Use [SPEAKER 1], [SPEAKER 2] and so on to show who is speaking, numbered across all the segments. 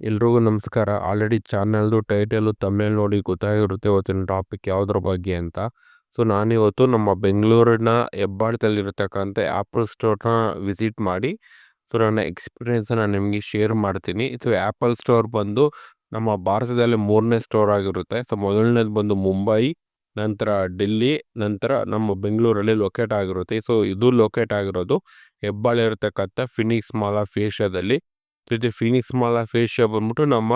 [SPEAKER 1] ಎಲ್ರಿಗೂ ನಮಸ್ಕಾರ. Already ಚಾನಲ್ದು title Tamil ನೋಡಿ ಗೊತ್ತಾಗಿರುತ್ತೆ ಇವತ್ತಿನ ಟಾಪಿಕ್ ಯಾವುದ್ರ ಬಗ್ಗೆ ಅಂತ. ಸೊ, ನಾನಿವತ್ತು ನಮ್ಮ ಬೆಂಗಳೂರಿನ ಹೆಬ್ಬಾಳದಲ್ಲಿರ್ತಕ್ಕಂಥ ಆ್ಯಪಲ್ ಸ್ಟೋರ್ನ ವಿಸಿಟ್ ಮಾಡಿ, ಸೊ, ನನ್ನ ಎಕ್ಸ್ಪೀರಿಯೆನ್ಸನ್ನು ನಿಮಗೆ ಶೇರ್ ಮಾಡ್ತೀನಿ. ಸೊ ಆ್ಯಪಲ್ ಸ್ಟೋರ್ ಬಂದು ನಮ್ಮ ಭಾರತದಲ್ಲಿ ಮೂರನೇ ಸ್ಟೋರ್ ಆಗಿರುತ್ತೆ. ಸೊ, ಮೊದಲನೇದು ಬಂದು ಮುಂಬೈ, ನಂತರ ಡೆಲ್ಲಿ, ನಂತರ ನಮ್ಮ ಬೆಂಗಳೂರಲ್ಲಿ ಲೊಕೇಟ್ ಆಗಿರುತ್ತೆ. ಸೊ, ಇದು ಲೊಕೇಟ್ ಆಗಿರೋದು ಹೆಬ್ಬಾಳ ಇರತಕ್ಕಂಥ ಫಿನಿಕ್ಸ್ ಮಾಲ್ ಆಫ್ ಏಷ್ಯಾದಲ್ಲಿ. ಇದು ಫಿನಿಕ್ಸ್ ಮಾಲ್ ಆಫ್ ಏಷ್ಯಾ ಬಂದ್ಬಿಟ್ಟು ನಮ್ಮ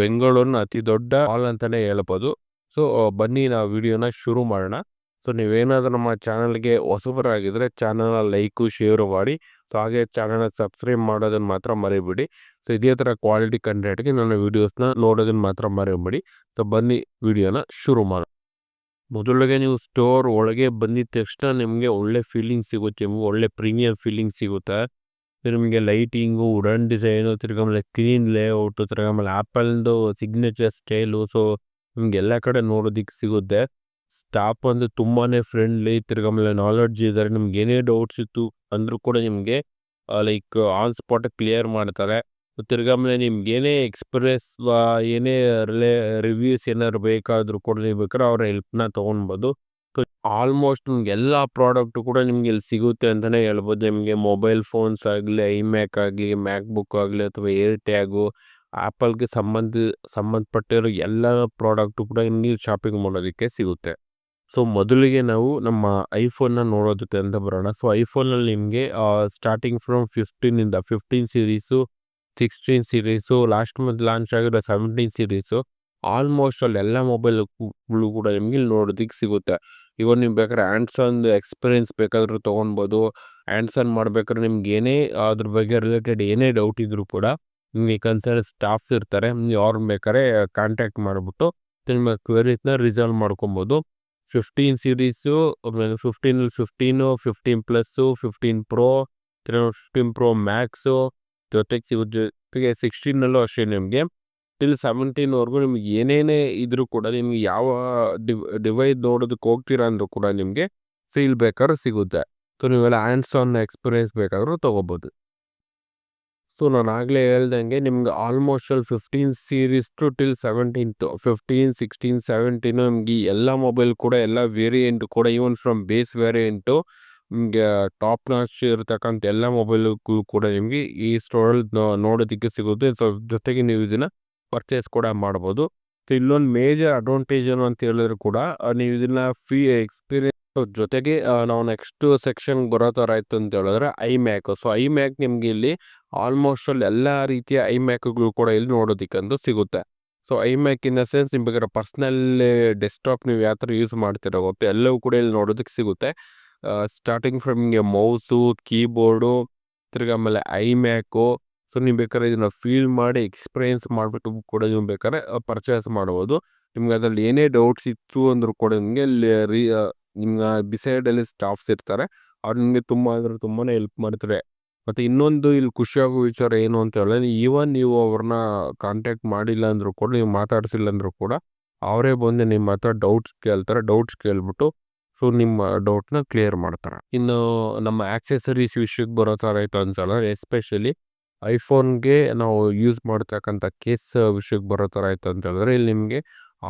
[SPEAKER 1] ಬೆಂಗಳೂರಿನ ಅತಿ ದೊಡ್ಡ ಮಾಲ್ ಅಂತಾನೆ ಹೇಳ್ಬೋದು. ಸೊ ಬನ್ನಿ ನಾವು ವಿಡಿಯೋನ ಶುರು ಮಾಡೋಣ. ಸೊ, ನೀವೇನಾದ್ರೂ ನಮ್ಮ ಚಾನಲ್ಗೆ ಹೊಸಬರಾಗಿದ್ದರೆ ಚಾನಲ್ನ ಲೈಕು, ಶೇರು ಮಾಡಿ. ಸೊ, ಹಾಗೆ ಚಾನಲ್ನ ಸಬ್ಸ್ಕ್ರೈಬ್ ಮಾಡೋದನ್ನು ಮಾತ್ರ ಮರಿಬೇಡಿ. ಸೊ, ಇದೇ ಥರ ಕ್ವಾಲಿಟಿ ಕಂಟೆಂಟ್ಗೆ ನನ್ನ ವೀಡಿಯೋಸ್ನ ನೋಡೋದನ್ನು ಮಾತ್ರ ಮರಿಬೇಡಿ. ಸೊ, ಬನ್ನಿ ವಿಡಿಯೋನ ಶುರು ಮಾಡೋಣ. ಮೊದಲಿಗೆ ನೀವು ಸ್ಟೋರ್ ಒಳಗೆ ಬಂದಿದ ತಕ್ಷಣ ನಿಮಗೆ ಒಳ್ಳೆ ಫೀಲಿಂಗ್ ಸಿಗುತ್ತೆ ಒಳ್ಳೆ ಪ್ರೀಮಿಯಂ ಫೀಲಿಂಗ್ ಸಿಗುತ್ತೆ. ನಿಮಗೆ ಲೈಟಿಂಗು ವುಡನ್ ಡಿಸೈನು ತಿರ್ಗಿ ಆಮೇಲೆ ಕ್ಲೀನ್ ಲೇಔಟು ತಿರ್ಗಿ ಆಮೇಲೆ ಆ್ಯಪಲ್ದು ಸಿಗ್ನೇಚರ್ ಸ್ಟೈಲು ಸೊ ನಿಮ್ಗೆ ಎಲ್ಲ ಕಡೆ ನೋಡೋದಿಕ್ಕೆ ಸಿಗುತ್ತೆ ಸ್ಟಾಪ್ ಅಂದರೆ ತುಂಬಾ ಫ್ರೆಂಡ್ಲಿ ತಿರ್ಗಿ ಆಮೇಲೆ ನಾಲೆಡ್ಜ್ ಇದ್ದಾರೆ ನಿಮ್ಗೆ ಏನೇ ಡೌಟ್ಸ್ ಇತ್ತು ಅಂದರೂ ಕೂಡ ನಿಮಗೆ ಲೈಕ್ ಆನ್ ಸ್ಪಾಟ್ ಕ್ಲಿಯರ್ ಮಾಡ್ತಾರೆ ತಿರ್ಗಿ ಆಮೇಲೆ ನಿಮ್ಗೆ ಏನೇ ಎಕ್ಸ್ಪ್ರೆಸ್ ಏನೇ ರಿಲೇ ರಿವ್ಯೂಸ್ ಏನಾದ್ರು ಬೇಕಾದರೂ ಕೂಡ ನೀವು ಬೇಕಾದ್ರೆ ಅವ್ರ ಹೆಲ್ಪ್ನ ತೊಗೊಳ್ಬೋದು ಆಲ್ಮೋಸ್ಟ್ ನಿಮ್ಗೆ ಎಲ್ಲ ಪ್ರಾಡಕ್ಟು ಕೂಡ ನಿಮ್ಗೆ ಇಲ್ಲಿ ಸಿಗುತ್ತೆ ಅಂತಲೇ ಹೇಳ್ಬೋದು. ನಿಮಗೆ ಮೊಬೈಲ್ ಫೋನ್ಸ್ ಆಗಲಿ, ಐಮ್ಯಾಕ್ ಆಗಲಿ, ಮ್ಯಾಕ್ಬುಕ್ ಆಗಲಿ ಅಥವಾ ಏರ್ ಟ್ಯಾಗು ಆ್ಯಪಲ್ಗೆ ಸಂಬಂಧ, ಸಂಬಂಧಪಟ್ಟಿರೋ ಎಲ್ಲ ಪ್ರಾಡಕ್ಟು ಕೂಡ ನೀವು ಶಾಪಿಂಗ್ ಮಾಡೋದಕ್ಕೆ ಸಿಗುತ್ತೆ. ಸೊ, ಮೊದಲಿಗೆ ನಾವು ನಮ್ಮ ಐಫೋನ್ನ ನೋಡೋದಕ್ಕೆ ಅಂತ ಬರೋಣ. ಸೊ, ಐಫೋನಲ್ಲಿ ನಿಮಗೆ starting from ಫಿಫ್ಟೀನಿಂದ fifteen series, sixteen series, last month launch ಆಗಿರೋ ಸೆವೆಂಟೀನ್ ಸೀರೀಸು, ಆಲ್ಮೋಸ್ಟ್ ಅಲ್ಲಿ ಎಲ್ಲ ಮೊಬೈಲ್ಗಳು ಕೂಡ ನಿಮಗೆ ಇಲ್ಲಿ ನೋಡೋದಕ್ಕೆ ಸಿಗುತ್ತೆ. ಇವಾಗ ನೀವು ಬೇಕಾದ್ರೆ ಆ್ಯಂಡ್ಸನ್ ಎಕ್ಸ್ಪೀರಿಯೆನ್ಸ್ ಬೇಕಾದರೂ ತೊಗೊಳ್ಬೋದು. ಆ್ಯಂಡ್ಸನ್ ಮಾಡ್ಬೇಕಾದ್ರೆ ನಿಮ್ಗೆ ಏನೇ ಅದ್ರ ಬಗ್ಗೆ ರಿಲೇಟೆಡ್ ಏನೇ ಡೌಟ್ ಇದ್ದರೂ ಕೂಡ ನಿಮಗೆ ಕನ್ಸರ್ನ್ ಸ್ಟಾಫ್ಸ್ ಇರ್ತಾರೆ. ನೀವು ಅವ್ರನ್ನ ಬೇಕಾದ್ರೆ ಕಾಂಟ್ಯಾಕ್ಟ್ ಮಾಡಿಬಿಟ್ಟು ನಿಮ್ಮ ಕ್ವೆರೀಸ್ನ ರಿಸಾಲ್ವ್ ಮಾಡ್ಕೊಬೋದು. Fifteen series fifteen fifteen, fifteen plus, fifteen pro fifteen pro max, ಜೊತೆಗೆ ಜೊತೆಗೆ ಸಿಕ್ಸ್ಟೀನಲ್ಲೂ ಅಷ್ಟೇ ನಿಮಗೆ. ಟಿಲ್ ಸೆವೆಂಟೀನ್ವರೆಗೂ ನಿಮ್ಗೆ ಏನೇನೇ ಇದ್ರೂ ಕೂಡ ನಿಮ್ಗೆ ಯಾವ ಡಿವ್ ಡಿವೈಸ್ ನೋಡೋದಕ್ಕೆ ಹೋಗ್ತೀರಾ ಅಂದರೂ ಕೂಡ ನಿಮಗೆ ಫೀಲ್ ಬೇಕಾದ್ರೆ ಸಿಗುತ್ತೆ. ಸೊ ನೀವೆಲ್ಲ ಹ್ಯಾಂಡ್ಸ್ ಆನ್ ಎಕ್ಸ್ಪೀರಿಯೆನ್ಸ್ ಬೇಕಾದರೂ ತೊಗೋಬೋದು. ಸೊ ನಾನು ಆಗಲೇ ಹೇಳ್ದಂಗೆ ನಿಮ್ಗೆ ಆಲ್ಮೋಸ್ಟ್ ಅಲ್ಲಿ fifteen series to till seventeenth fifteen sixteen seventeen ನಿಮ್ಗೆ ಎಲ್ಲ ಮೊಬೈಲ್ ಕೂಡ, ಎಲ್ಲ ವೇರಿಯಂಟ್ ಕೂಡ ಈವನ್ ಫ್ರಮ್ ಬೇಸ್ ವೇರಿಯಂಟು ನಿಮಗೆ ಟಾಪ್ ನಾಚ್ ಇರತಕ್ಕಂಥ ಎಲ್ಲ ಮೊಬೈಲ್ಗೂ ಕೂಡ ನಿಮಗೆ ಈ ಸ್ಟೋರಲ್ಲಿ ನೋಡೋದಕ್ಕೆ ಸಿಗುತ್ತೆ. ಸೊ ಜೊತೆಗೆ ನೀವು ಇದನ್ನು ಪರ್ಚೇಸ್ ಕೂಡ ಮಾಡ್ಬೋದು. ಸೊ ಇಲ್ಲೊಂದು ಮೇಜರ್ ಅಡ್ವಾಂಟೇಜ್ ಏನು ಅಂತ ಹೇಳಿದ್ರು ಕೂಡ ನೀವು ಇದನ್ನ ಫ್ರೀ ಎಕ್ಸ್ಪೀರಿಯನ್ಸ್ ಜೊತೆಗೆ ನಾವು ನೆಕ್ಸ್ಟ್ ಸೆಕ್ಷನ್ ಬರೋ ಥರ ಆಯ್ತು ಅಂತ ಹೇಳಿದ್ರೆ iMac so iMac ನಿಮ್ಗೆ ಇಲ್ಲಿ ಆಲ್ಮೋಸ್ಟ್ ಅಲ್ಲಿ ಎಲ್ಲ ರೀತಿಯ ಐ ಮ್ಯಾಕ್ಗಳು ಕೂಡ ಇಲ್ಲಿ ನೋಡೋದಿಕ್ಕಂದು ಸಿಗುತ್ತೆ. So iMac in the sense ನಿಮ್ಗೆ ಬೇಕಾದ್ರೆ ಪರ್ಸ್ನಲ್ ಡೆಸ್ಕ್ಟಾಪ್ ನೀವು ಯಾವ ಥರ ಯೂಸ್ ಮಾಡ್ತಿರೋ, ಗೊತ್ತು, ಎಲ್ಲವೂ ಕೂಡ ಇಲ್ಲಿ ನೋಡೋದಕ್ಕೆ ಸಿಗುತ್ತೆ. ಸ್ಟಾರ್ಟಿಂಗ್ ಫ್ರಮ್ ನಿಮಗೆ ಮೌಸು ಕೀಬೋರ್ಡು ತಿರ್ಗಿ ಆಮೇಲೆ ಐ ಮ್ಯಾಕು ಸೊ, ನೀವು ಬೇಕಾದ್ರೆ ಇದನ್ನು ಫೀಲ್ ಮಾಡಿ ಎಕ್ಸ್ಪೀರಿಯನ್ಸ್ ಮಾಡಿಬಿಟ್ಟು ಕೂಡ ನೀವು ಬೇಕಾದ್ರೆ ಪರ್ಚೇಸ್ ಮಾಡ್ಬೋದು. ನಿಮ್ಗೆ ಅದರಲ್ಲಿ ಏನೇ ಡೌಟ್ಸ್ ಇತ್ತು ಅಂದರೂ ಕೂಡ ನಿಮಗೆ ರೀ ನಿಮ್ಮ ಬಿಸೈಡಲ್ಲಿ ಸ್ಟಾಫ್ಸ್ ಇರ್ತಾರೆ. ಅವ್ರು ನಿಮಗೆ ತುಂಬ, ಅಂದರೆ ತುಂಬಾ ಹೆಲ್ಪ್ ಮಾಡ್ತಾರೆ. ಮತ್ತು ಇನ್ನೊಂದು ಇಲ್ಲಿ ಖುಷಿಯಾಗೋ ವಿಚಾರ ಏನು ಅಂತ ಹೇಳಿದ್ರೆ ಈವನ್ ನೀವು ಅವ್ರನ್ನ ಕಾಂಟ್ಯಾಕ್ಟ್ ಮಾಡಿಲ್ಲ ಅಂದರೂ ಕೂಡ, ನೀವು ಮಾತಾಡಿಸಿಲ್ಲ ಅಂದರೂ ಕೂಡ, ಅವರೇ ಬಂದು ನಿಮ್ಮ ಹತ್ರ ಡೌಟ್ಸ್ ಕೇಳ್ತಾರೆ. ಡೌಟ್ಸ್ ಕೇಳ್ಬಿಟ್ಟು, ಸೊ, ನಿಮ್ಮ ಡೌಟ್ನ ಕ್ಲಿಯರ್ ಮಾಡ್ತಾರೆ. ಇನ್ನು ನಮ್ಮ ಆಕ್ಸೆಸರೀಸ್ ವಿಷಯಕ್ಕೆ ಬರೋ ಥರ ಆಯಿತು ಅಂತ ಹೇಳಿದ್ರೆ ಎಸ್ಪೆಷಲಿ ಐಫೋನ್ಗೆ ನಾವು ಯೂಸ್ ಮಾಡ್ತಕ್ಕಂಥ ಕೇಸ್ ವಿಷಯಕ್ಕೆ ಬರೋ ಥರ ಆಯಿತು ಅಂತ ಹೇಳಿದ್ರೆ, ಇಲ್ಲಿ ನಿಮಗೆ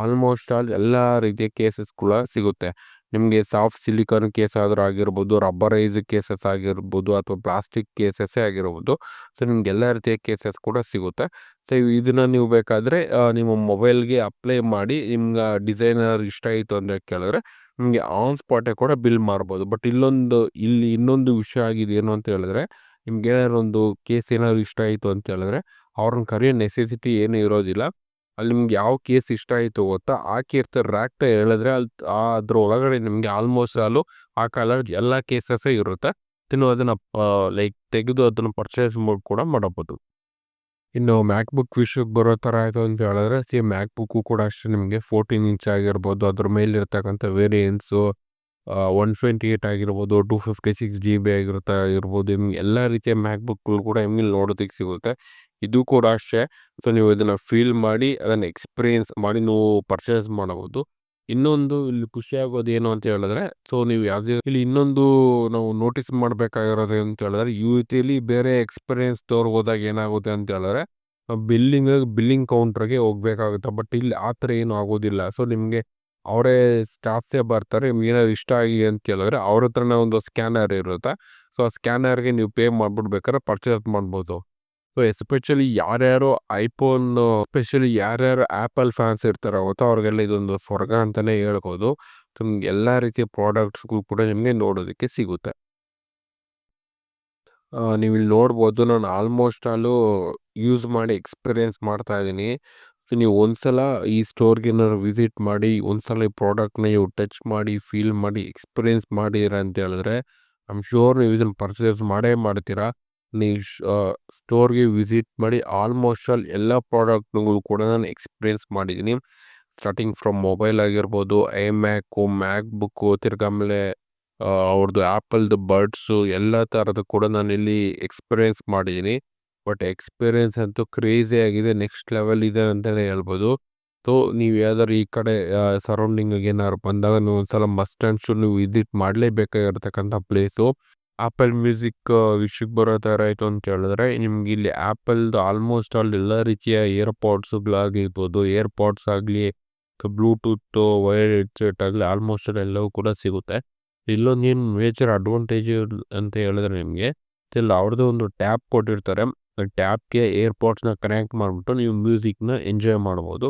[SPEAKER 1] ಆಲ್ಮೋಸ್ಟ್ ಆಲ್ ಎಲ್ಲ ರೀತಿಯ ಕೇಸಸ್ ಕೂಡ ಸಿಗುತ್ತೆ. ನಿಮಗೆ ಸಾಫ್ಟ್ ಸಿಲಿಕಾನ್ ಕೇಸ್ ಆದರೂ ಆಗಿರ್ಬೋದು, ರಬ್ಬರೈಸ್ ಕೇಸಸ್ ಆಗಿರ್ಬೋದು ಅಥವಾ ಪ್ಲಾಸ್ಟಿಕ್ ಕೇಸಸ್ಸೇ ಆಗಿರ್ಬೋದು. ಸೊ, ನಿಮ್ಗೆ ಎಲ್ಲ ರೀತಿಯ ಕೇಸಸ್ ಕೂಡ ಸಿಗುತ್ತೆ. ಸೊ, ಇದನ್ನು ನೀವು ಬೇಕಾದರೆ ನಿಮ್ಮ ಮೊಬೈಲ್ಗೆ ಅಪ್ಲೈ ಮಾಡಿ, ನಿಮ್ಗೆ ಡಿಸೈನರ್ ಇಷ್ಟ ಆಯಿತು ಅಂತ ಕೇಳಿದ್ರೆ, ನಿಮಗೆ ಆನ್ ಸ್ಪಾಟೇ ಕೂಡ ಬಿಲ್ ಮಾಡ್ಬೋದು. ಬಟ್ ಇಲ್ಲೊಂದು, ಇಲ್ಲಿ ಇನ್ನೊಂದು ವಿಷಯ ಆಗಿದೆ ಏನು ಅಂತ ಹೇಳಿದ್ರೆ ನಿಮ್ಗೆ ಏನಾದ್ರು ಒಂದು ಕೇಸ್ ಏನಾದ್ರು ಇಷ್ಟ ಆಯಿತು ಅಂತ ಹೇಳಿದ್ರೆ, ಅವ್ರನ್ನ ಕರೆಯೋ ನೆಸೆಸಿಟಿ ಏನೂ ಇರೋದಿಲ್ಲ. ಅಲ್ಲಿ ನಿಮ್ಗೆ ಯಾವ ಕೇಸ್ ಇಷ್ಟ ಆಯಿತು ಗೊತ್ತಾ? ಆ ಕೇಸ್ ರ್ಯಾಕ್ಟ ಹೇಳಿದ್ರೆ ಅಲ್ಲಿ ಅದ್ರ ಒಳಗಡೆ ನಿಮಗೆ ಆಲ್ಮೋಸ್ಟ್ ಅಲ್ಲೂ ಆ ಕಲರ್ ಎಲ್ಲ ಕೇಸಸ್ಸೇ ಇರುತ್ತೆ. ತಿನ್ನು ಅದನ್ನು ಲೈಕ್ ತೆಗೆದು ಅದನ್ನು ಪರ್ಚೇಸ್ ಮಾಡಿ ಕೂಡ ಮಾಡಬಹುದು ಇನ್ನು ಮ್ಯಾಕ್ ಬುಕ್ ವಿಷಯಕ್ಕೆ ಬರೋ ಥರ ಆಯಿತು ಅಂತ ಹೇಳಿದ್ರೆ ಸೇಮ್ ಮ್ಯಾಕ್ ಬುಕ್ಕು ಕೂಡ ಅಷ್ಟೇ ನಿಮಗೆ ಫೋರ್ಟೀನ್ ಇಂಚ್ ಆಗಿರ್ಬೋದು. ಅದ್ರ ಮೇಲಿರ್ತಕ್ಕಂಥ ವೇರಿಯನ್ಸು ಒನ್ ಟ್ವೆಂಟಿ ಏಯ್ಟ್ ಆಗಿರ್ಬೋದು two fifty six G B ಆಗಿರುತ್ತೆ, ಆಗಿರ್ಬೋದು, ನಿಮ್ಗೆ ಎಲ್ಲ ರೀತಿಯ ಮ್ಯಾಕ್ ಬುಕ್ಗಳು ಕೂಡ ನಿಮಗೆ ನೋಡೋದಕ್ಕೆ ಸಿಗುತ್ತೆ. ಇದು ಕೂಡ ಅಷ್ಟೇ. ಸೊ ನೀವು ಇದನ್ನು ಫೀಲ್ ಮಾಡಿ, ಅದನ್ನು ಎಕ್ಸ್ಪೀರಿಯೆನ್ಸ್ ಮಾಡಿ, ನೀವು ಪರ್ಚೇಸ್ ಮಾಡಬಹುದು. ಇನ್ನೊಂದು ಇಲ್ಲಿ ಖುಷಿ ಆಗೋದು ಏನು ಅಂತ ಹೇಳಿದ್ರೆ ಸೊ ನೀವು ಯಾವುದೇ ಇಲ್ಲಿ ಇನ್ನೊಂದು ನಾವು ನೋಟಿಸ್ ಮಾಡಬೇಕಾಗಿರೋದು ಅಂತ ಹೇಳಿದ್ರೆ ಯು ರೀತಿಯಲ್ಲಿ ಬೇರೆ ಎಕ್ಸ್ಪೀರಿಯೆನ್ಸ್ ತೋರ್ ಹೋದಾಗ ಏನಾಗುತ್ತೆ ಅಂತ ಹೇಳಿದ್ರೆ ಬಿಲ್ಲಿಂಗ್ ಬಿಲ್ಲಿಂಗ್ ಕೌಂಟ್ರಿಗೆ ಹೋಗ್ಬೇಕಾಗುತ್ತೆ. ಬಟ್ ಇಲ್ಲಿ ಆ ಥರ ಏನು ಆಗೋದಿಲ್ಲ. ಸೊ ನಿಮಗೆ ಅವರೇ ಸ್ಟಾಫ್ಸೇ ಬರ್ತಾರೆ ನಿಮ್ಗೆ ಏನಾದ್ರು ಇಷ್ಟ ಆಗಿ ಅಂತ ಕೇಳಿದ್ರೆ ಅವ್ರ ಹತ್ರನೇ ಒಂದು ಸ್ಕ್ಯಾನರ್ ಇರುತ್ತೆ. ಸೊ, ಆ ಸ್ಕ್ಯಾನರ್ಗೆ ನೀವು ಪೇ ಮಾಡಿಬಿಡ್ಬೇಕಾದ್ರೆ ಬೇಕಾದ್ರೆ ಪರ್ಚೇಸ್ ಮಾಡ್ಬೋದು. ಸೊ, ಎಸ್ಪೆಷಲಿ ಯಾರ್ಯಾರು ಐಫೋನ್, ಎಸ್ಪೆಷಲಿ ಯಾರ್ಯಾರು ಆ್ಯಪಲ್ ಫ್ಯಾನ್ಸ್ ಇರ್ತಾರೋ ಅವತ್ತು ಅವ್ರಿಗೆಲ್ಲ ಇದೊಂದು ಸ್ವರ್ಗ ಅಂತಲೇ ಹೇಳ್ಬೋದು. ನಿಮ್ಗೆ ಎಲ್ಲ ರೀತಿಯ ಪ್ರಾಡಕ್ಟ್ಸ್ಗಳು ಕೂಡ ನಿಮಗೆ ನೋಡೋದಕ್ಕೆ ಸಿಗುತ್ತೆ. ನೀವು ಇಲ್ಲಿ ನೋಡ್ಬೋದು, ನಾನು ಆಲ್ಮೋಸ್ಟ್ ಆಲು ಯೂಸ್ ಮಾಡಿ ಎಕ್ಸ್ಪೀರಿಯೆನ್ಸ್ ಮಾಡ್ತಾ ಇದ್ದೀನಿ. ಸೊ ನೀವು ಒಂದ್ಸಲ ಈ ಸ್ಟೋರ್ಗೆ ಏನಾರು ವಿಸಿಟ್ ಮಾಡಿ, ಒಂದ್ಸಲ ಈ ಪ್ರಾಡಕ್ಟ್ನ ನೀವು ಟಚ್ ಮಾಡಿ ಫೀಲ್ ಮಾಡಿ ಎಕ್ಸ್ಪೀರಿಯೆನ್ಸ್ ಮಾಡಿರ ಅಂತ ಹೇಳಿದ್ರೆ ಐಮ್ ಶೋರ್ ನೀವು ಇದನ್ನು ಪರ್ಚೇಸ್ ಮಾಡೇ ಮಾಡ್ತೀರಾ. ನೀವು ಸ್ಟೋರ್ಗೆ ವಿಸಿಟ್ ಮಾಡಿ ಆಲ್ಮೋಸ್ಟ್ ಆಲ್ ಎಲ್ಲ ಪ್ರಾಡಕ್ಟ್ಗಳು ಕೂಡ ನಾನು ಎಕ್ಸ್ಪೀರಿಯೆನ್ಸ್ ಮಾಡಿದ್ದೀನಿ. ಸ್ಟಾರ್ಟಿಂಗ್ ಫ್ರಮ್ ಮೊಬೈಲ್ ಆಗಿರ್ಬೋದು ಐ ಮ್ಯಾಕು ಮ್ಯಾಕ್ ಬುಕ್ಕು ತಿರ್ಗಾಮೇಲೆ ಅವ್ರದ್ದು ಆ್ಯಪಲ್ದು ಬರ್ಡ್ಸು ಎಲ್ಲ ಥರದ್ದು ಕೂಡ ನಾನು ಇಲ್ಲಿ ಎಕ್ಸ್ಪೀರಿಯೆನ್ಸ್ ಮಾಡಿದ್ದೀನಿ. ಬಟ್ ಎಕ್ಸ್ಪೀರಿಯೆನ್ಸ್ ಅಂತೂ ಕ್ರೇಜಿ ಆಗಿದೆ, ನೆಕ್ಸ್ಟ್ ಲೆವೆಲ್ ಇದೆ ಅಂತಲೇ ಹೇಳ್ಬೋದು. ಸೊ ನೀವು ಯಾವ್ದಾದ್ರು ಈ ಕಡೆ ಸರೌಂಡಿಂಗಿಗೆ ಏನಾದ್ರು ಬಂದಾಗ ನೀವು ಒಂದ್ಸಲ ಮಸ್ಟ್ ಆ್ಯಂಡ್ ಶುಡ್ ನೀವು ವಿಸಿಟ್ ಮಾಡಲೇಬೇಕಾಗಿರ್ತಕ್ಕಂಥ ಪ್ಲೇಸು. ಆ್ಯಪಲ್ ಮ್ಯೂಸಿಕ್ ವಿಷಯಕ್ಕೆ ಬರೋ ಥರ ಆಯಿತು ಅಂತ ಹೇಳಿದ್ರೆ, ನಿಮ್ಗೆ ಇಲ್ಲಿ ಆ್ಯಪಲ್ದು ಆಲ್ಮೋಸ್ಟ್ ಆಲ್ ಎಲ್ಲ ರೀತಿಯ ಏರ್ಪಾಡ್ಸ್ಗಳಾಗಿರ್ಬೋದು ಏರ್ಪಾಡ್ಸ್ ಆಗಲಿ ಬ್ಲೂಟೂತ್ ವೈರ್ ಹೆಡ್ಸೆಟ್ ಆಗಲಿ ಆಲ್ಮೋಸ್ಟ್ ಆಲ್ ಎಲ್ಲವೂ ಕೂಡ ಸಿಗುತ್ತೆ. ಇಲ್ಲೊಂದು ಏನು ಮೇಜರ್ ಅಡ್ವಾಂಟೇಜ್ ಅಂತ ಹೇಳಿದ್ರೆ ನಿಮಗೆ, ಇಲ್ಲಿ ಅವ್ರದ್ದು ಒಂದು ಟ್ಯಾಪ್ ಕೊಟ್ಟಿರ್ತಾರೆ. ಟ್ಯಾಪ್ಗೆ ಏರ್ಪಾಡ್ಸ್ನ ಕನೆಕ್ಟ್ ಮಾಡಿಬಿಟ್ಟು ನೀವು ಮ್ಯೂಸಿಕ್ನ ಎಂಜಾಯ್ ಮಾಡ್ಬೋದು.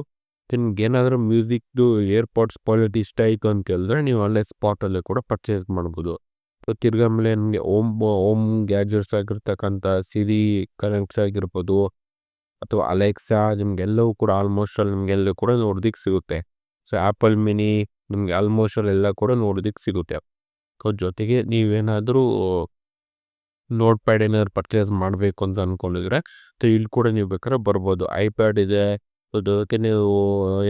[SPEAKER 1] ನಿಮ್ಗೆ ಏನಾದರೂ ಮ್ಯೂಸಿಕ್ದು ಏರ್ಪಾಡ್ಸ್ ಕ್ವಾಲಿಟಿ ಇಷ್ಟ ಆಯಿತು ಅಂತ ಕೇಳಿದ್ರೆ ನೀವು ಅಲ್ಲೇ ಸ್ಪಾಟಲ್ಲೇ ಕೂಡ ಪರ್ಚೇಸ್ ಮಾಡ್ಬೋದು. ಸೊ, ತಿರ್ಗಾ ಆಮೇಲೆ ನಿಮಗೆ ಓಮ್ ಓಮ್ ಗ್ಯಾಜೆಟ್ಸ್ ಆಗಿರ್ತಕ್ಕಂಥ ಸಿರಿ ಕನೆಕ್ಟ್ಸ್ ಆಗಿರ್ಬೋದು. ಅಥವಾ ಅಲೆಕ್ಸಾ ನಿಮಗೆಲ್ಲವೂ ಕೂಡ ಆಲ್ಮೋಸ್ಟ್ ಅಲ್ಲಿ ನಿಮಗೆಲ್ಲ ಕೂಡ ನೋಡೋದಕ್ಕೆ ಸಿಗುತ್ತೆ. ಸೊ ಆ್ಯಪಲ್ ಮಿನಿ ನಿಮಗೆ ಆಲ್ಮೋಸ್ಟ್ ಅಲ್ಲಿ ಎಲ್ಲ ಕೂಡ ನೋಡೋದಕ್ಕೆ ಸಿಗುತ್ತೆ. ಜೊತೆಗೆ ನೀವೇನಾದರೂ ನೋಟ್ ಪ್ಯಾಡ್ ಏನಾದ್ರು ಪರ್ಚೇಸ್ ಮಾಡಬೇಕು ಅಂತ ಅಂದ್ಕೊಂಡಿದ್ರೆ ಸೊ ಇಲ್ಲಿ ಕೂಡ ನೀವು ಬೇಕಾದ್ರೆ ಬರ್ಬೋದು. ಐಪ್ಯಾಡ್ ಇದೆ. ಅದಕ್ಕೆ ನೀವು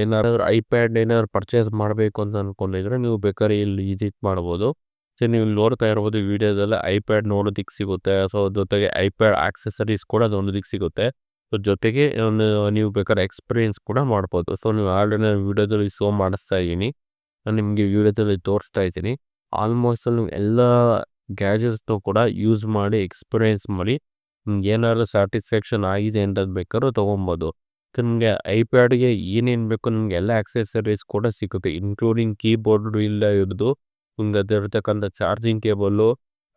[SPEAKER 1] ಏನಾದ್ರು ಐಪ್ಯಾಡ್ ಏನಾದ್ರು ಪರ್ಚೇಸ್ ಮಾಡಬೇಕು ಅಂತ ಅಂದ್ಕೊಂಡಿದ್ರೆ ನೀವು ಬೇಕಾದ್ರೆ ಇಲ್ಲಿ ವಿಸಿಟ್ ಮಾಡ್ಬೋದು. ಸೊ, ನೀವು ಇಲ್ಲಿ ನೋಡ್ತಾ ಇರ್ಬೋದು ವಿಡಿಯೋದಲ್ಲಿ ಐಪ್ಯಾಡ್ ನೋಡೋದಕ್ಕೆ ಸಿಗುತ್ತೆ. ಸೊ, ಜೊತೆಗೆ ಐಪ್ಯಾಡ್ ಆಕ್ಸೆಸರೀಸ್ ಕೂಡ ನೋಡೋದಕ್ಕೆ ಸಿಗುತ್ತೆ. ಸೊ, ಜೊತೆಗೆ ನೀವು ಬೇಕಾದ್ರೆ ಎಕ್ಸ್ಪೀರಿಯೆನ್ಸ್ ಕೂಡ ಮಾಡ್ಬೋದು. ಸೊ, ನೀವು ಆಲ್ರೆಡಿ ವಿಡಿಯೋದಲ್ಲಿ ಶೋ ಮಾಡಿಸ್ತಾ ಇದ್ದೀನಿ. ನಾನು ನಿಮಗೆ ವಿಡಿಯೋದಲ್ಲಿ ತೋರಿಸ್ತಾ ಇದ್ದೀನಿ. ಆಲ್ಮೋಸ್ಟ್ ನೀವು ಎಲ್ಲ ಗ್ಯಾಜೆಟ್ಸ್ನು ಕೂಡ ಯೂಸ್ ಮಾಡಿ ಎಕ್ಸ್ಪೀರಿಯೆನ್ಸ್ ಮಾಡಿ ನಿಮ್ಗೆ ಏನಾದ್ರು ಸ್ಯಾಟಿಸ್ಫ್ಯಾಕ್ಷನ್ ಆಗಿದೆ ಅಂತ ಬೇಕಾದ್ರೂ ತೊಗೊಬೋದು. ನಿಮಗೆ ಐಪ್ಯಾಡ್ಗೆ ಏನೇನು ಬೇಕು ನಿಮ್ಗೆ ಎಲ್ಲ ಆಕ್ಸೆಸರೀಸ್ ಕೂಡ ಸಿಗುತ್ತೆ. ಇನ್ಕ್ಲೂಡಿಂಗ್ ಕೀಬೋರ್ಡ್ ಇಲ್ಲ ಹಿಡಿದು ನಿಮ್ಗೆ ಅದಿರ್ತಕ್ಕಂಥ ಚಾರ್ಜಿಂಗ್ ಕೇಬಲ್ಲು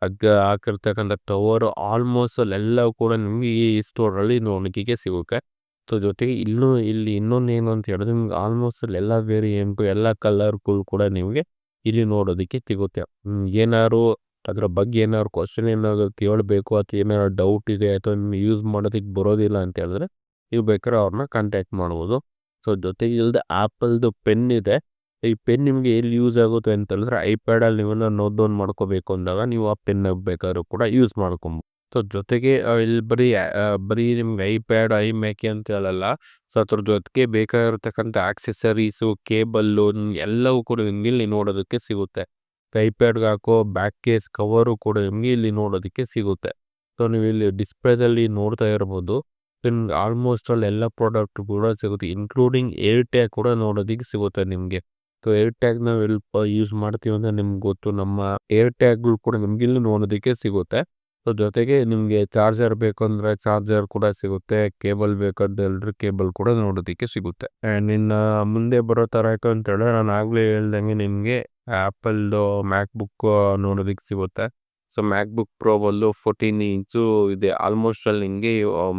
[SPEAKER 1] ಹಗ್ಗ ಹಾಕಿರ್ತಕ್ಕಂಥ ಟವರು, ಆಲ್ಮೋಸ್ಟ್ ಎಲ್ಲ ಕೂಡ ನಿಮಗೆ ಈ ಸ್ಟೋರಲ್ಲಿ ನೋಡಲಿಕ್ಕೆ ಸಿಗುತ್ತೆ. ಸೊ, ಜೊತೆಗೆ ಇನ್ನೂ ಇಲ್ಲಿ ಇನ್ನೊಂದು ಏನು ಅಂತ ಹೇಳಿದ್ರೆ ನಿಮ್ಗೆ ಆಲ್ಮೋಸ್ಟ್ ಎಲ್ಲ ವೇರಿಯಂಟು, ಎಲ್ಲ ಕಲರ್ಗಳು ಕೂಡ ನಿಮಗೆ ಇಲ್ಲಿ ನೋಡೋದಕ್ಕೆ ಸಿಗುತ್ತೆ. ಏನಾದ್ರು ಅದರ ಬಗ್ಗೆ ಏನಾದ್ರು ಕ್ವಶನ್ ಏನಾದ್ರು ಕೇಳಬೇಕು ಅಥವಾ ಏನಾದ್ರು ಡೌಟ್ ಇದೆ ಅಥವಾ ಯೂಸ್ ಮಾಡೋದಕ್ಕೆ ಬರೋದಿಲ್ಲ ಅಂತ ಹೇಳಿದ್ರೆ ನೀವು ಬೇಕಾದ್ರೆ ಅವ್ರನ್ನ ಕಾಂಟ್ಯಾಕ್ಟ್ ಮಾಡ್ಬೋದು. ಸೊ ಜೊತೆಗೆ ಇಲ್ಲದೆ ಆ್ಯಪಲ್ದು ಪೆನ್ ಇದೆ. ಈ ಪೆನ್ ನಿಮಗೆ ಎಲ್ಲಿ ಯೂಸ್ ಆಗುತ್ತೆ ಅಂತ ಹೇಳಿದ್ರೆ ಐಪ್ಯಾಡಲ್ಲಿ ನೀವೆಲ್ಲ ನೋಟ್ ಡೌನ್ ಮಾಡ್ಕೋಬೇಕು ಅಂದಾಗ ನೀವು ಆ ಪೆನ್ ಬೇಕಾದ್ರೂ ಕೂಡ ಯೂಸ್ ಮಾಡ್ಕೊಬೋದು. ಸೊ ಜೊತೆಗೆ ಇಲ್ಲಿ ಬರೀ ಬರೀ ನಿಮ್ಗೆ ಐಪ್ಯಾಡ್ ಐ ಮೇಕೆ ಅಂತ ಹೇಳಲ್ಲ. ಸೊ ಅದ್ರ ಜೊತೆಗೆ ಬೇಕಾಗಿರ್ತಕ್ಕಂಥ ಆಕ್ಸೆಸರೀಸು ಕೇಬಲ್ಲು ಎಲ್ಲವೂ ಕೂಡ ನಿಮಗೆ ಇಲ್ಲಿ ನೋಡೋದಕ್ಕೆ ಸಿಗುತ್ತೆ. ಐಪ್ಯಾಡ್ಗೆ ಹಾಕೋ ಬ್ಯಾಕ್ ಕೇಸ್ ಕವರು ಕೂಡ ನಿಮಗೆ ಇಲ್ಲಿ ನೋಡೋದಕ್ಕೆ ಸಿಗುತ್ತೆ. ಸೊ ನೀವು ಇಲ್ಲಿ ಡಿಸ್ಪ್ಲೇದಲ್ಲಿ ನೋಡ್ತಾ ಇರ್ಬೋದು. ನಿಮ್ಗೆ ಆಲ್ಮೋಸ್ಟ್ ಅಲ್ಲಿ ಎಲ್ಲ ಪ್ರಾಡಕ್ಟ್ ಕೂಡ ಸಿಗುತ್ತೆ. ಇನ್ಕ್ಲೂಡಿಂಗ್ ಏರ್ ಟ್ಯಾಗ್ ಕೂಡ ನೋಡೋದಕ್ಕೆ ಸಿಗುತ್ತೆ ನಿಮಗೆ. ಸೊ ಏರ್ ಟ್ಯಾಗ್ ನಾವು ಎಲ್ಲಿ ಯೂಸ್ ಮಾಡ್ತೀವಿ ಅಂದರೆ ನಿಮ್ಗೆ ಗೊತ್ತು. ನಮ್ಮ ಏರ್ ಟ್ಯಾಗ್ಗಳು ಕೂಡ ನಿಮ್ಗೆ ಇಲ್ಲಿ ನೋಡೋದಕ್ಕೆ ಸಿಗುತ್ತೆ. ಸೊ ಜೊತೆಗೆ ನಿಮಗೆ ಚಾರ್ಜರ್ ಬೇಕು ಅಂದರೆ ಚಾರ್ಜರ್ ಕೂಡ ಸಿಗುತ್ತೆ. ಕೇಬಲ್ ಬೇಕಂದ್ರೆ ಕೇಬಲ್ ಕೂಡ ನೋಡೋದಕ್ಕೆ ಸಿಗುತ್ತೆ. ಆ್ಯಂಡ್ ಇನ್ನು ಮುಂದೆ ಬರೋ ಥರ ಯಾಕಂತ ಹೇಳಿದ್ರೆ ನಾನು ಆಗಲೇ ಹೇಳ್ದಂಗೆ ನಿಮಗೆ ಆ್ಯಪಲ್ದು ಮ್ಯಾಕ್ಬುಕ್ ನೋಡೋದಕ್ಕೆ ಸಿಗುತ್ತೆ ಸೊ ಮ್ಯಾಕ್ಬುಕ್ ಪ್ರೋ ಬಂದು ಫೋರ್ಟೀನ್ ಇಂಚು ಇದೆ ಆಲ್ಮೋಸ್ಟ್ ಅಲ್ಲಿ ನಿಮಗೆ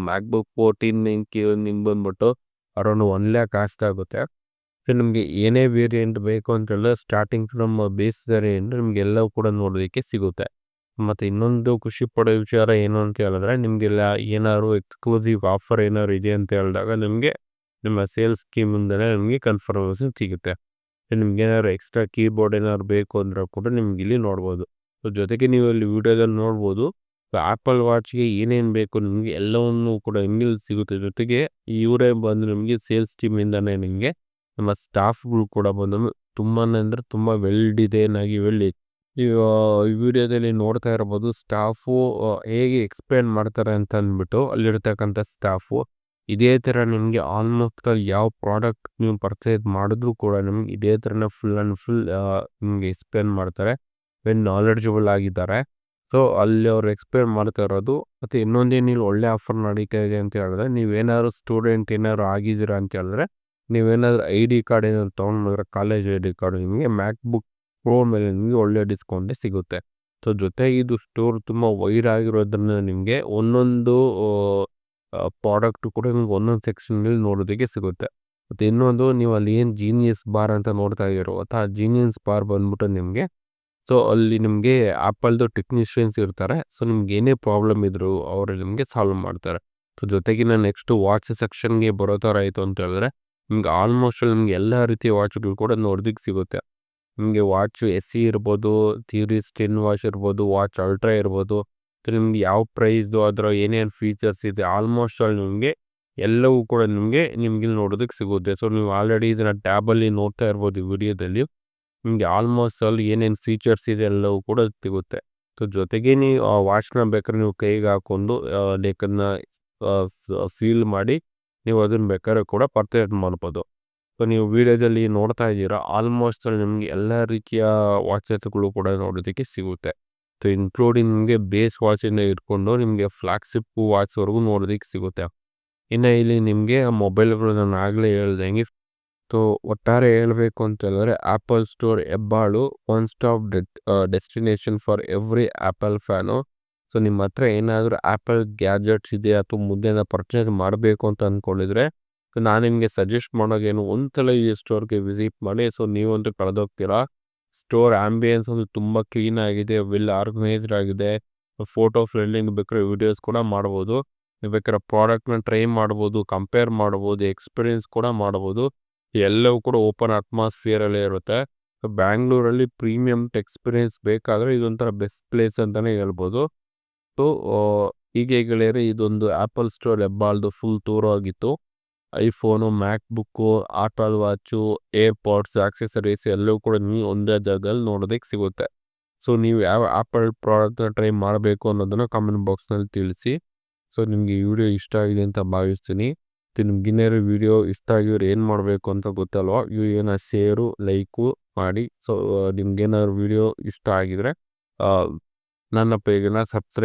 [SPEAKER 1] ಮ್ಯಾಕ್ಬುಕ್ ಫೋರ್ಟೀನ್ ಇಂಚ್ ನಿಮ್ಗೆ ಬಂದ್ಬಿಟ್ಟು ಅರೌಂಡ್ ಒನ್ ಲ್ಯಾಕ್ ಆಗುತ್ತೆ ಸೊ ನಿಮಗೆ ಏನೇ ವೇರಿಯಂಟ್ ಬೇಕು ಅಂತ ಹೇಳಿದ್ರೆ ಸ್ಟಾರ್ಟಿಂಗ್ ಫ್ರಮ್ ಬೇಸ್ ವೇರಿಯಂಟ್ ನಿಮ್ಗೆ ಎಲ್ಲವೂ ಕೂಡ ನೋಡೋದಕ್ಕೆ ಸಿಗುತ್ತೆ ಮತ್ತು ಇನ್ನೊಂದು ಖುಷಿ ಪಡೋ ವಿಚಾರ ಏನು ಅಂತ ಹೇಳಿದ್ರೆ ನಿಮಗೆಲ್ಲ ಏನಾದ್ರು ಎಕ್ಸ್ಕ್ಲೂಸಿವ್ ಆಫರ್ ಏನಾದ್ರು ಇದೆ ಅಂತ ಹೇಳಿದಾಗ, ನಿಮಗೆ ನಿಮ್ಮ ಸೇಲ್ಸ್ ಸ್ಕೀಮಿಂದಲೇ ನಿಮಗೆ ಕನ್ಫರ್ಮೇಷನ್ ಸಿಗುತ್ತೆ. ನಿಮ್ಗೆ ಏನಾದ್ರು ಎಕ್ಸ್ಟ್ರಾ ಕೀಬೋರ್ಡ್ ಏನಾದ್ರು ಬೇಕು ಅಂದ್ರೆ ಕೂಡ ನಿಮ್ಗೆ ಇಲ್ಲಿ ನೋಡ್ಬೋದು. ಸೊ ಜೊತೆಗೆ ನೀವು ಇಲ್ಲಿ ವಿಡಿಯೋದಲ್ಲಿ ನೋಡ್ಬೋದು ಆ್ಯಪಲ್ ವಾಚ್ಗೆ ಏನೇನು ಬೇಕು ನಿಮಗೆ ಎಲ್ಲವನ್ನು ಕೂಡ ನಿಮಗೆ ಸಿಗುತ್ತೆ. ಜೊತೆಗೆ ಇವರೇ ಬಂದು ನಿಮಗೆ ಸೇಲ್ಸ್ ಟೀಮಿಂದನೇ ನಿಮಗೆ ನಮ್ಮ ಸ್ಟಾಫ್ಗಳು ಕೂಡ ಬಂದು ತುಂಬಾ ಅಂದರೆ ತುಂಬ ವೆಲ್ ಡಿಸೈನ್ ಆಗಿ ವೆಲ್ ವಿಡಿಯೋದಲ್ಲಿ ನೋಡ್ತಾ ಇರ್ಬೋದು ಸ್ಟಾಫು ಹೇಗೆ ಎಕ್ಸ್ಪ್ಲೇನ್ ಮಾಡ್ತಾರೆ ಅಂತ ಅಂದ್ಬಿಟ್ಟು ಅಲ್ಲಿರ್ತಕ್ಕಂಥ ಸ್ಟಾಫು ಇದೇ ಥರ ನಿಮಗೆ ಆಲ್ಮೋಸ್ಟ್ ಯಾವ ಪ್ರಾಡಕ್ಟ್ ನೀವು ಪರ್ಚೇಸ್ ಮಾಡಿದ್ರೂ ಕೂಡ ನಿಮ್ಗೆ ಇದೇ ಥರನೇ ಫುಲ್ ಆ್ಯಂಡ್ ಫುಲ್ ನಿಮಗೆ ಎಕ್ಸ್ಪ್ಲೇನ್ ಮಾಡ್ತಾರೆ. ವೆನ್ ನಾಲೆಡ್ಜಬಲ್ ಆಗಿದ್ದಾರೆ. ಸೊ ಅಲ್ಲಿ ಅವ್ರು ಎಕ್ಸ್ಪ್ಲೇನ್ ಮಾಡ್ತಾ ಇರೋದು, ಮತ್ತು ಇನ್ನೊಂದೇನು ಇಲ್ಲಿ ಒಳ್ಳೆ ಆಫರ್ ನಡೀತಾ ಇದೆ ಅಂತ ಹೇಳಿದ್ರೆ ನೀವೇನಾದ್ರು ಸ್ಟೂಡೆಂಟ್ ಏನಾದ್ರು ಆಗಿದ್ದೀರಾ ಅಂತ ಹೇಳಿದ್ರೆ ನೀವೇನಾದ್ರು ಐ ಡಿ ಕಾರ್ಡ್ ಏನಾದ್ರು ತೊಗೊಂಡ್ರೆ ಕಾಲೇಜ್ ಐ ಡಿ ಕಾರ್ಡ್ ನಿಮಗೆ ಮ್ಯಾಕ್ ಬುಕ್ ಪ್ರೋ ಮೇಲೆ ನಿಮಗೆ ಒಳ್ಳೆ ಡಿಸ್ಕೌಂಟೇ ಸಿಗುತ್ತೆ. ಸೊ ಜೊತೆಗೆ ಇದು ಸ್ಟೋರ್ ತುಂಬ ವೈರ್ ಆಗಿರೋದ್ರಿಂದ ನಿಮಗೆ ಒಂದೊಂದು ಪ್ರಾಡಕ್ಟು ಕೂಡ ನಿಮ್ಗೆ ಒಂದೊಂದು ಸೆಕ್ಷನ್ನಲ್ಲಿ ನೋಡೋದಕ್ಕೆ ಸಿಗುತ್ತೆ. ಮತ್ತು ಇನ್ನೊಂದು, ನೀವು ಅಲ್ಲಿ ಏನು ಜೀನಿಯಸ್ ಬಾರ್ ಅಂತ ನೋಡ್ತಾ ಇದ್ದೀರೋ ಅಥವಾ ಜೀನಿಯಸ್ ಬಾರ್ ಬಂದ್ಬಿಟ್ಟು ನಿಮಗೆ, ಸೊ ಅಲ್ಲಿ ನಿಮಗೆ ಆ್ಯಪಲ್ದು ಟೆಕ್ನಿಷಿಯನ್ಸ್ ಇರ್ತಾರೆ, ಸೊ ನಿಮ್ಗೆ ಏನೇ ಪ್ರಾಬ್ಲಮ್ ಇದ್ದರೂ ಅವರು ನಿಮಗೆ ಸಾಲ್ವ್ ಮಾಡ್ತಾರೆ. ಸೊ ಜೊತೆಗಿನ ನೆಕ್ಸ್ಟು ವಾಚ್ ಸೆಕ್ಷನ್ಗೆ ಬರೋ ಥರ ಆಯಿತು ಅಂತ ಹೇಳಿದ್ರೆ, ನಿಮ್ಗೆ ಆಲ್ಮೋಸ್ಟ್ ನಿಮ್ಗೆ ಎಲ್ಲ ರೀತಿಯ ವಾಚ್ಗಳು ಕೂಡ ನೋಡೋದಕ್ಕೆ ಸಿಗುತ್ತೆ. ನಿಮಗೆ ವಾಚ್ ಎಸ್ ಸಿ ಇರ್ಬೋದು ಥಿಯರಿ ಟೆನ್ ವಾಚ್ ಇರ್ಬೋದು, ವಾಚ್ ಅಲ್ಟ್ರಾ ಇರ್ಬೋದು ನಿಮ್ಗೆ ಯಾವ ಪ್ರೈಸ್ದು ಅದರ ಏನೇನು ಫೀಚರ್ಸ್ ಇದೆ ಆಲ್ಮೋಸ್ಟ್ ಆಲ್ ನಿಮಗೆ ಎಲ್ಲವೂ ಕೂಡ ನಿಮಗೆ ನಿಮ್ಗೆ ನೋಡೋದಕ್ಕೆ ಸಿಗುತ್ತೆ. ಸೊ ನೀವು ಆಲ್ರೆಡಿ ಇದನ್ನು ಟ್ಯಾಬಲ್ಲಿ ನೋಡ್ತಾ ಇರ್ಬೋದು ಈ ವಿಡಿಯೋದಲ್ಲಿ. ನಿಮಗೆ ಆಲ್ಮೋಸ್ಟ್ ಅಲ್ಲಿ ಏನೇನು ಫೀಚರ್ಸ್ ಇದೆ ಎಲ್ಲವೂ ಕೂಡ ಸಿಗುತ್ತೆ. ಸೊ ಜೊತೆಗೆ ನೀವು ವಾಚ್ನ ಬೇಕಾದ್ರೆ ನೀವು ಕೈಗೆ ಹಾಕೊಂಡು ಲೇಕನ್ನ ಸೀಲ್ ಮಾಡಿ ನೀವು ಅದನ್ನು ಬೇಕಾದ್ರೆ ಕೂಡ ಪರ್ಚೇಸ್ ಮಾಡ್ಬೋದು. ಸೊ ನೀವು ವಿಡಿಯೋದಲ್ಲಿ ನೋಡ್ತಾ ಇದ್ದೀರಾ ಆಲ್ಮೋಸ್ಟ್ ಅಲ್ಲಿ ನಿಮಗೆ ಎಲ್ಲ ರೀತಿಯ ವಾಚಸ್ಗಳು ಕೂಡ ನೋಡೋದಕ್ಕೆ ಸಿಗುತ್ತೆ. ಸೊ ಇನ್ಕ್ಲೂಡಿಂಗ್ ನಿಮಗೆ ಬೇಸ್ ವಾಚಿಂದ ಇಟ್ಕೊಂಡು ನಿಮಗೆ ಫ್ಲಾಗ್ಶಿಪ್ ವಾಚ್ವರೆಗೂ ನೋಡೋದಕ್ಕೆ ಸಿಗುತ್ತೆ. ಇನ್ನು ಇಲ್ಲಿ ನಿಮಗೆ ಮೊಬೈಲ್ಗಳು ನಾನು ಆಗಲೇ ಹೇಳ್ದಂಗೆ ಸೊ ಒಟ್ಟಾರೆ ಹೇಳಬೇಕು ಅಂತ ಹೇಳಿದ್ರೆ Apple store Hebbal one stop destination for every Apple fan so ನಿಮ್ಮ ಹತ್ರ ಏನಾದರೂ ಆ್ಯಪಲ್ ಗ್ಯಾಜೆಟ್ಸ್ ಇದೆ ಅಥವಾ ಮುಂದೆನ ಪರ್ಚೇಸ್ ಮಾಡಬೇಕು ಅಂತ ಅಂದ್ಕೊಂಡಿದ್ರೆ ನಾನು ನಿಮಗೆ ಸಜೆಸ್ಟ್ ಮಾಡೋಗೇನು ಒಂದ್ಸಲ ಈ ಸ್ಟೋರ್ಗೆ ವಿಸಿಟ್ ಮಾಡಿ. ಸೊ ನೀವಂತೂ ಕಳೆದೋಗ್ತೀರಾ? ಸ್ಟೋರ್ ಆಂಬಿಯನ್ಸ್ ಒಂದು ತುಂಬ ಕ್ಲೀನ್ ಆಗಿದೆ ವೆಲ್ ಆರ್ಗನೈಸ್ಡ್ ಆಗಿದೆ. ಫೋಟೋ ಫ್ರೆಂಡ್ಲಿಂಗ್ ಬೇಕಾದ್ರೆ ವಿಡಿಯೋಸ್ ಕೂಡ ಮಾಡ್ಬೋದು. ನೀವು ಬೇಕಾದ್ರೆ ಪ್ರಾಡಕ್ಟ್ನ ಟ್ರೈ ಮಾಡ್ಬೋದು ಕಂಪೇರ್ ಮಾಡ್ಬೋದು ಎಕ್ಸ್ಪೀರಿಯನ್ಸ್ ಕೂಡ ಮಾಡ್ಬೋದು. ಎಲ್ಲವೂ ಕೂಡ ಓಪನ್ ಅಟ್ಮಾಸ್ಫಿಯರಲ್ಲೇ ಇರುತ್ತೆ. ಬ್ಯಾಂಗ್ಳೂರಲ್ಲಿ ಪ್ರೀಮಿಯಂ ಎಕ್ಸ್ಪೀರಿಯನ್ಸ್ ಬೇಕಾದರೆ ಇದೊಂಥರ ಬೆಸ್ಟ್ ಪ್ಲೇಸ್ ಅಂತಲೇ ಹೇಳ್ಬೋದು. ಸೊ ಹೀಗೆ ಗೆಳೆಯರೆ, ಇದೊಂದು ಆ್ಯಪಲ್ ಸ್ಟೋರ್ ಹೆಬ್ಬಾಳ್ದು ಫುಲ್ ಟೂರ್ ಆಗಿತ್ತು. IPhone MacBook Apple watch AirPods accessories ಎಲ್ಲವೂ ಕೂಡ ನೀವು ಒಂದೇ ಜಾಗದಲ್ಲಿ ನೋಡೋದಕ್ಕೆ ಸಿಗುತ್ತೆ. ಸೊ, ನೀವು ಯಾವ ಆ್ಯಪಲ್ ಪ್ರಾಡಕ್ಟ್ನ ಟ್ರೈ ಮಾಡಬೇಕು ಅನ್ನೋದನ್ನು ಕಾಮೆಂಟ್ ಬಾಕ್ಸ್ನಲ್ಲಿ ತಿಳಿಸಿ. ಸೊ, ನಿಮಗೆ ಈ ವಿಡಿಯೋ ಇಷ್ಟ ಆಗಿದೆ ಅಂತ ಭಾವಿಸ್ತೀನಿ. ನಿಮ್ಗೆ ಇನ್ನೇನು ವಿಡಿಯೋ ಇಷ್ಟ ಆಗಿರೋ ಏನು ಮಾಡಬೇಕು ಅಂತ ಗೊತ್ತಲ್ವ? ವಿಡಿಯೋನ ಶೇರು, ಲೈಕು ಮಾಡಿ. ಸೊ ನಿಮ್ಗೇನಾದ್ರು ವಿಡಿಯೋ ಇಷ್ಟ ಆಗಿದ್ರೆ ನನ್ನ ಪೇಜನ್ನು ಸಬ್ಸ್ಕ್ರೈಬ್